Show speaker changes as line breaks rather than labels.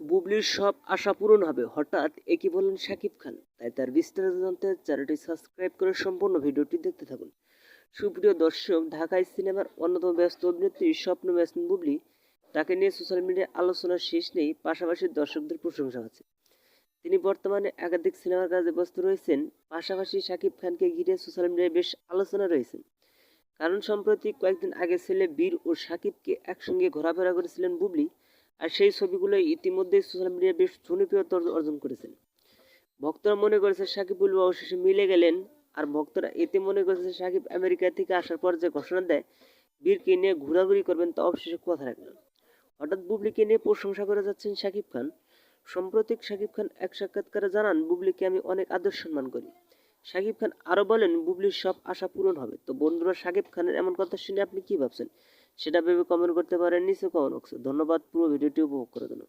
বুবলির সব আশা পূরণ হবে। হঠাৎ একই বলেন শাকিব খান? তাই তার বিস্তারিত জানতে চ্যানেলটি সাবস্ক্রাইব করে সম্পূর্ণ ভিডিওটি দেখতে থাকুন। সুপ্রিয় দর্শক, ঢাকায় সিনেমার অন্যতম ব্যস্ত অভিনেত্রী স্বপ্ন ব্যস্ত বুবলি, তাকে নিয়ে সোশ্যাল মিডিয়ায় আলোচনার শেষ নেই, পাশাপাশি দর্শকদের প্রশংসা আছে। তিনি বর্তমানে একাধিক সিনেমার কাজে ব্যস্ত রয়েছেন, পাশাপাশি শাকিব খানকে ঘিরে সোশ্যাল মিডিয়ায় বেশ আলোচনা রয়েছেন। কারণ সম্প্রতি কয়েকদিন আগে ছেলে বীর ও শাকিবকে একসঙ্গে ঘোরাফেরা করেছিলেন বুবলি আর সেই ছবিগুলো ইতিমধ্যেই সোশ্যাল মিডিয়ায় বেশ জনপ্রিয়তা অর্জন করেছেন। ভক্তরা মনে করেছে সাকিবুল অবশেষে মিলে গেলেন, আর ভক্তরা এতে মনে করেছে সাকিব আমেরিকা থেকে আসার পর যে ঘোষণা দেয়, বীরকে নিয়ে ঘোরাঘুরি করবেন তা অবশেষে কথা রাখলেন। হঠাৎ বুবলিকে নিয়ে প্রশংসা করে যাচ্ছেন শাকিব খান। সম্প্রতি শাকিব খান এক সাক্ষাৎকারে জানান, বুবলিকে আমি অনেক আদর সম্মান করি। শাকিব খান আরও বলেন, বুবলির সব আশা পূরণ হবে। তো বন্ধুরা শাকিব খানের এমন কথা শুনে আপনি কি ভাবছেন? সেটা ভেবে কমেন্ট করতে পারেন নিচে কমেন্ট বক্সে ধন্যবাদ পুরো ভিডিওটি উপভোগ করার দিন।